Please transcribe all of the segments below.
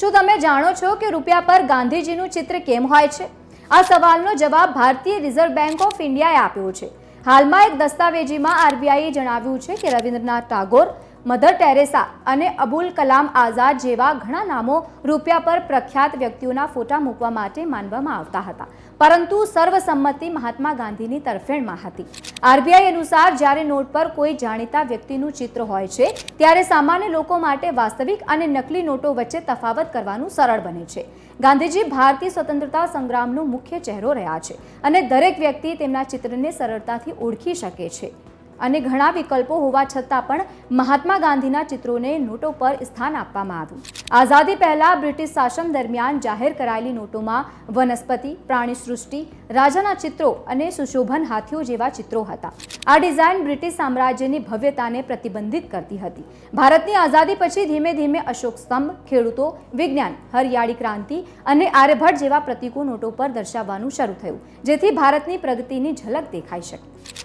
શું તમે જાણો છો કે રૂપિયા પર ગાંધીજીનું ચિત્ર કેમ હોય છે? આ સવાલનો જવાબ ભારતીય રિઝર્વ બેંક ઓફ ઇન્ડિયાએ આપ્યો છે. હાલમાં એક દસ્તાવેજીમાં આરબીઆઈએ જણાવ્યું છે કે રવિન્દ્રનાથ ટાગોર મધર ટેરેસા અને અબુલ કલામ આઝાદ જેવા ઘણા નામો રૂપિયા પર પ્રખ્યાત વ્યક્તિઓના ફોટા મૂકવા માટે માનવામાં આવતા હતા. પરંતુ સર્વસંમતિ મહાત્મા ગાંધીની તરફેણમાં હતી. આરબીઆઈ અનુસાર જ્યારે નોટ પર કોઈ જાણીતા વ્યક્તિનું ચિત્ર હોય છે, ત્યારે સામાન્ય લોકો માટે વાસ્તવિક અને નકલી નોટો વચ્ચે તફાવત કરવાનું સરળ બને છે. ગાંધીજી ભારતીય સ્વતંત્રતા સંગ્રામનો મુખ્ય ચહેરો રહ્યા છે અને દરેક વ્યક્તિ તેમના ચિત્રને સરળતાથી ઓળખી શકે છે. અને ઘણા વિકલ્પો હોવા છતાં પણ મહાત્મા ગાંધીના ચિત્રોને નોટો પર સ્થાન આપવામાં આવ્યું. આઝાદી પહેલાં બ્રિટિશ શાસન દરમિયાન જાહેર કરાયેલી નોટોમાં વનસ્પતિ પ્રાણી સૃષ્ટિ રાજાના ચિત્રો અને સુશોભન હાથીઓ જેવા ચિત્રો હતા. આ ડિઝાઇન બ્રિટિશ સામ્રાજ્યની ભવ્યતાને પ્રતિબંધિત કરતી હતી. ભારતની આઝાદી પછી ધીમે ધીમે અશોક સ્તંભ, ખેડૂતો, વિજ્ઞાન, હરિયાળી ક્રાંતિ અને આર્યભટ્ટ જેવા પ્રતીકો નોટો પર દર્શાવવાનું શરૂ થયું, જેથી ભારતની પ્રગતિની ઝલક દેખાઈ શકે.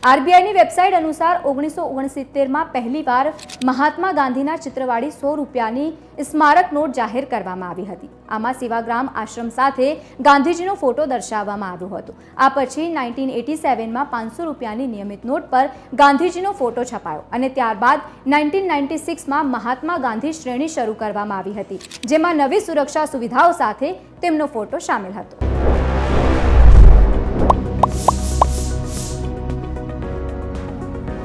આરબીઆઈની વેબસાઇટ અનુસાર ઓગણીસો ઓગણસિત્તેરમાં પહેલીવાર મહાત્મા ગાંધીના ચિત્રવાળી સો રૂપિયાની સ્મારક નોટ જાહેર કરવામાં આવી હતી. આમાં સેવાગ્રામ આશ્રમ સાથે ગાંધીજીનો ફોટો દર્શાવવામાં આવ્યો હતો. આ પછી નાઇન્ટીન એટી સેવનમાં પાંચસો રૂપિયાની નિયમિત નોટ પર ગાંધીજીનો ફોટો છપાયો અને ત્યારબાદ નાઇન્ટીન નાઇન્ટી સિક્સમાં મહાત્મા ગાંધી શ્રેણી શરૂ કરવામાં આવી હતી, જેમાં નવી સુરક્ષા સુવિધાઓ સાથે તેમનો ફોટો સામેલ હતો.